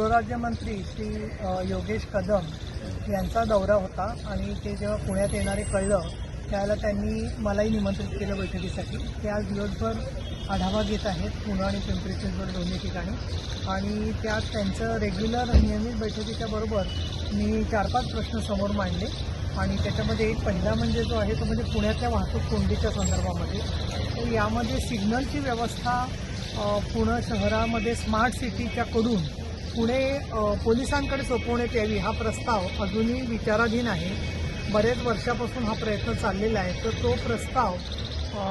गृहराज्यमंत्री श्री योगेश कदम यांचा दौरा होता आणि ते जेव्हा पुण्यात येणारे कळलं त्याला त्यांनी मलाही निमंत्रित केलं बैठकीसाठी. ते आज दिवसभर आढावा घेत आहेत पुणे आणि पिंपरी चिंचवड दोन्ही ठिकाणी. आणि त्यात त्यांचं रेग्युलर नियमित बैठकीच्या बरोबर मी चार पाच प्रश्न समोर मांडले. आणि त्याच्यामध्ये एक पहिला म्हणजे जो आहे तो म्हणजे पुण्यातल्या वाहतूक कोंडीच्या संदर्भामध्ये. तर यामध्ये सिग्नलची व्यवस्था पुणे शहरामध्ये स्मार्ट सिटीच्याकडून पुणे पोलिसांकडे सोपवण्यात यावी हा प्रस्ताव अजूनही विचाराधीन आहे. बरेच वर्षापासून हा प्रयत्न चाललेला आहे. तर तो प्रस्ताव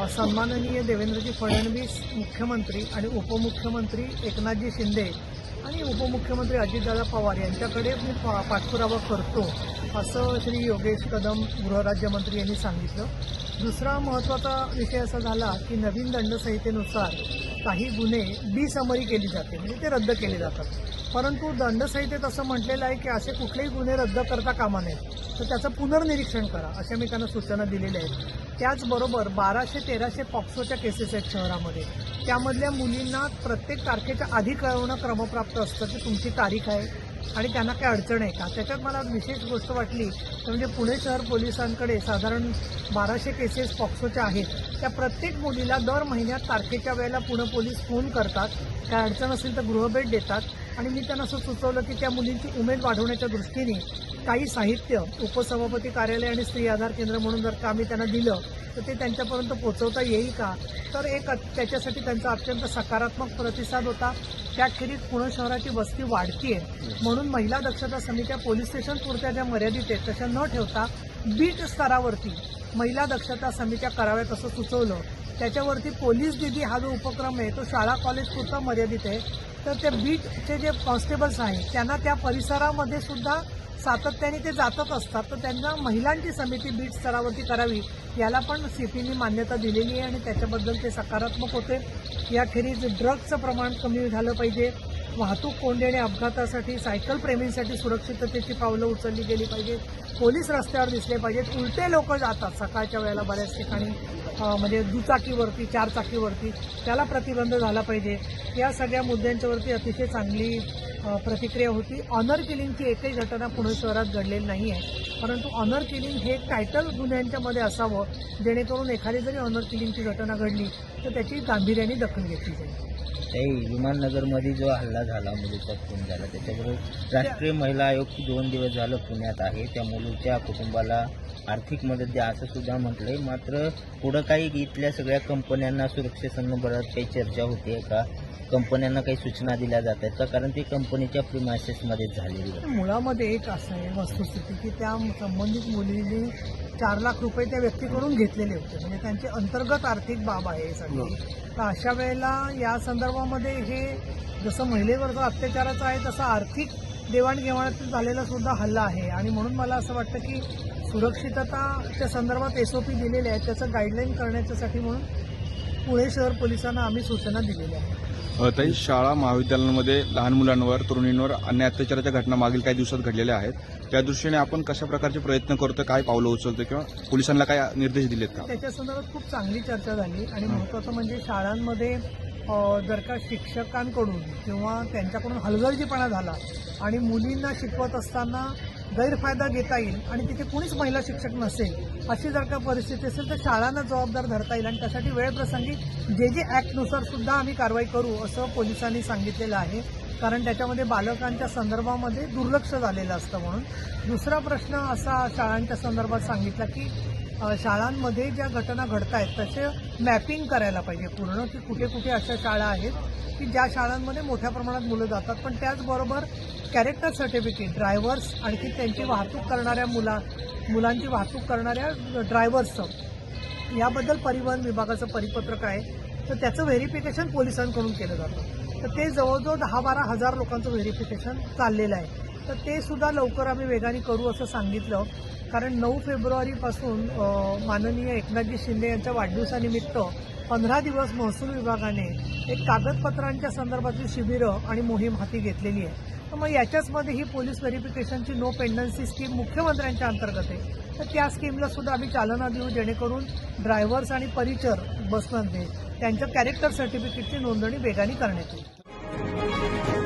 सन्माननीय देवेंद्रजी फडणवीस मुख्यमंत्री आणि उपमुख्यमंत्री एकनाथजी शिंदे आणि उपमुख्यमंत्री अजितदादा पवार यांच्याकडे मी पा- पाठपुरावा करतो असं श्री योगेश कदम गृहराज्यमंत्री यांनी सांगितलं. दुसरा महत्त्वाचा विषय असा झाला की नवीन दंडसंहितेनुसार काही गुन्हे बिसमरी केली जाते म्हणजे ते रद्द केले जातात. परंतु दंडसंहितेत असं म्हटलेलं आहे की असे कुठलेही गुन्हे रद्द करता कामा नयेत. तर त्याचं पुनर्निरीक्षण करा अशा मी त्यांना सूचना दिलेल्या आहेत. त्याचबरोबर बाराशे तेराशे पॉक्सोच्या केसेस आहेत शहरामध्ये. त्यामधल्या मुलींना प्रत्येक तारखेच्या आधी कळवणं क्रमप्राप्त असतं की तुमची तारीख आहे आणि त्यांना काय अडचण आहे का? त्याच्यात मला विशेष गोष्ट वाटली तर म्हणजे पुणे शहर पोलिसांकडे साधारण बाराशे केसेस पॉक्सोच्या आहेत. त्या प्रत्येक मुलीला दर महिन्यात तारखेच्या वेळेला पुणे पोलीस फोन करतात. काय अडचण असेल तर गृहभेट देतात. आणि मी त्यांना असं सुचवलं की त्या मुलींची उमेद वाढवण्याच्या दृष्टीने काही साहित्य उपसभापती कार्यालय आणि स्त्री आधार केंद्र म्हणून जर का आम्ही त्यांना दिलं तर ते त्यांच्यापर्यंत पोहोचवता येईल का? तर एक त्याच्यासाठी त्यांचा अत्यंत सकारात्मक प्रतिसाद होता. त्याखेरीज पुणे शहराची वस्ती वाढतीये. म्हणून महिला दक्षता समित्या पोलीस स्टेशन पुरत्या ज्या मर्यादित आहेत तशा न ठेवता बीट स्तरावरती महिला दक्षता समित्या कराव्यात असं सुचवलं. त्याच्यावरती पोलीस दिदी हा जो उपक्रम आहे तो शाळा कॉलेज पुरता मर्यादित आहे. तर ते बीटचे जे कॉन्स्टेबल्स आहेत त्यांना त्या परिसरामध्ये सुद्धा सातत्याने ते जातच असतात. तर त्यांना महिलांची समिती बीट स्तरावरती करावी याला पण सीपीनी मान्यता दिलेली आहे आणि त्याच्याबद्दल ते सकारात्मक होते. याखेरीज ड्रग्जचं प्रमाण कमी झालं पाहिजे. वाहतूक कोंडी आणि अपघातासाठी सायकल प्रेमींसाठी सुरक्षिततेची पावलं उचलली गेली पाहिजेत. पोलीस रस्त्यावर दिसले पाहिजेत. उलटे लोक जातात. सकाळच्या वेळेला बऱ्याच ठिकाणी म्हणजे दुचाकीवरती चारचाकीवरती त्याला प्रतिबंध झाला पाहिजे. या सगळ्या मुद्द्यांच्यावरती अतिशय चांगली प्रतिक्रिया होती. ऑनर किलिंगची एकही घटना पुणे शहरात घडलेली नाही आहे परंतु ऑनर किलिंग हे टायटल गुन्ह्यांच्यामध्ये असावं. जेणेकरून एखादी जरी ऑनर किलिंगची घटना घडली तर त्याची गांभीर्याने दखल घेतली जाईल. ते विमाननगरमध्ये जो हल्ला झाला मुलीचा खून झाला त्याच्याबरोबर राष्ट्रीय महिला आयोग दोन दिवस झालं पुण्यात आहे. त्या मुलीच्या कुटुंबाला आर्थिक मदत द्या असं सुद्धा म्हटलंय. मात्र पुढं काही इथल्या सगळ्या कंपन्यांना सुरक्षेसंदर्भात काही चर्चा होते का? कंपन्यांना काही सूचना दिल्या जात आहेत का? कारण ती कंपनीच्या प्रिमायसेसमध्येच झालेली आहे. मुळामध्ये एक असं आहे वस्तुस्थिती की त्या संबंधित मुलीने चार लाख रुपये त्या व्यक्तीकडून घेतलेले होते. म्हणजे त्यांची अंतर्गत आर्थिक बाब आहे हे सगळी. तर अशा वेळेला या संदर्भामध्ये हे जसं महिलेवरचं अत्याचाराचं आहे तसं आर्थिक देवाणघेवाणात झालेला सुद्धा हल्ला आहे. आणि म्हणून मला असं वाटतं की सुरक्षितताच्या संदर्भात एस ओ पी दिलेले आहेत. त्याचं गाईडलाईन करण्याच्यासाठी म्हणून पुणे शहर पोलिसांना आम्ही सूचना दिलेल्या आहेत. ताई शाळा महाविद्यालयांमध्ये लहान मुलांवर तरुणींवर अन्याय अत्याचाराच्या घटना मागील काही दिवसात घडलेल्या आहेत. त्या दृष्टीने आपण कशा प्रकारचे प्रयत्न करतो काय पावलं उचलतो किंवा पोलिसांना काय निर्देश दिलेत का? त्याच्या संदर्भात खूप चांगली चर्चा झाली आणि महत्त्वाचं म्हणजे शाळांमध्ये जर का शिक्षकांकडून किंवा त्यांच्याकडून हलगर्जीपणा झाला आणि मुलींना शिकवत असताना गैरफायदा घेता येईल आणि तिथे कुणीच महिला शिक्षक नसेल अशी जर का परिस्थिती असेल तर शाळांना जबाबदार धरता येईल. आणि त्यासाठी वेळप्रसंगी जे जे ॲक्टनुसार सुद्धा आम्ही कारवाई करू असं पोलिसांनी सांगितलेलं आहे. कारण त्याच्यामध्ये बालकांच्या संदर्भामध्ये दुर्लक्ष झालेलं असतं म्हणून. दुसरा प्रश्न असा शाळांच्या संदर्भात सांगितला की शाळांमध्ये ज्या घटना घडत आहेत तसे मॅपिंग करायला पाहिजे. पूर्ण की कुठे कुठे अशा शाळा आहेत की ज्या शाळांमध्ये मोठ्या प्रमाणात मुलं जातात. पण त्याचबरोबर कॅरेक्टर सर्टिफिकेट ड्रायव्हर्स आणखी त्यांची वाहतूक करणाऱ्या मुला मुलांची वाहतूक करणाऱ्या ड्रायव्हर्सचं याबद्दल परिवहन विभागाचं परिपत्रक आहे. तर त्याचं व्हेरिफिकेशन पोलिसांकडून केलं जातं. तर ते जवळजवळ दहा बारा हजार लोकांचं व्हेरिफिकेशन चाललेलं आहे. तर ते सुद्धा लवकर आम्ही वेगाने करू असं सांगितलं. कारण नऊ फेब्रुवारीपासून माननीय एकनाथजी शिंदे यांच्या वाढदिवसानिमित्त पंधरा दिवस महसूल विभागाने एक कागदपत्रांच्या संदर्भातली शिबिरं आणि मोहीम हाती घेतलेली आहे. तर मग याच्याचमध्ये ही पोलीस व्हेरिफिकेशनची नो पेंडन्सी स्कीम मुख्यमंत्र्यांच्या अंतर्गत आहे. तर त्या स्कीमला सुद्धा आम्ही चालना देऊ जेणेकरून ड्रायव्हर्स आणि परिचर बसमध्ये त्यांच्या कॅरेक्टर सर्टिफिकेटची नोंदणी वेगाने करण्यात येईल.